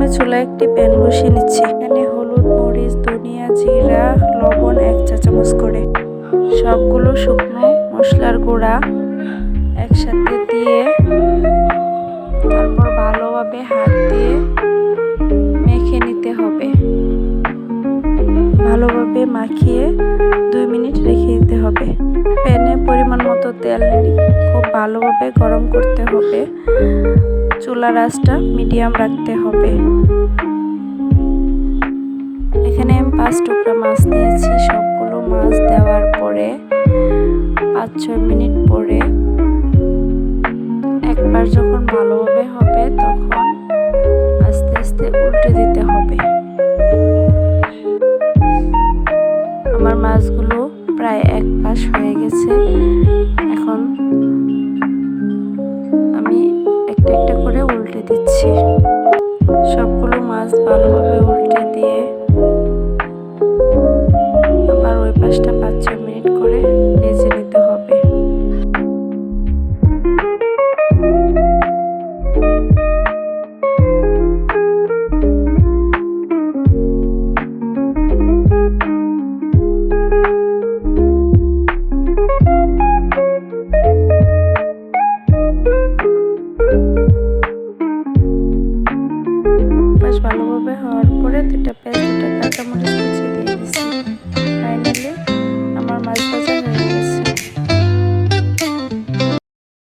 প্রথমে চুলায় একটি প্যান বসিয়ে নিচ্ছি। এখানে হলুদ, মরিচ, ধনিয়া, জিরা, লবণ এক চা চামচ করে। সবগুলো শুকনো মশলার গুঁড়া একসাথে দিয়ে তারপর ভালোভাবে হাত দিয়ে মেখে নিতে হবে। ভালোভাবে মাখিয়ে দুই মিনিট রেখে দিতে হবে। প্যানে পরিমাণ মতো তেল খুব ভালোভাবে গরম করতে হবে। চুলার আঁচটা মিডিয়াম রাখতে হবে। এখানে আমি পাঁচ টুকরা মাছ নিয়েছি। সবগুলো মাছ দেওয়ার পরে পাঁচ ছয় মিনিট পরে একবার যখন ভালোভাবে হবে তখন আস্তে আস্তে উল্টে দিতে হবে। আমার মাছগুলো প্রায় এক পাশ হয়ে গেছে। একটা একটা করে উল্টে দিচ্ছি। সবগুলো মাছ ভালোভাবে উল্টে দিয়ে আবার ওই পাশটা পাঁচ ছয় হওয়ার পরে দুটা পেঁয়াজ দুটা কাঁচামরিচ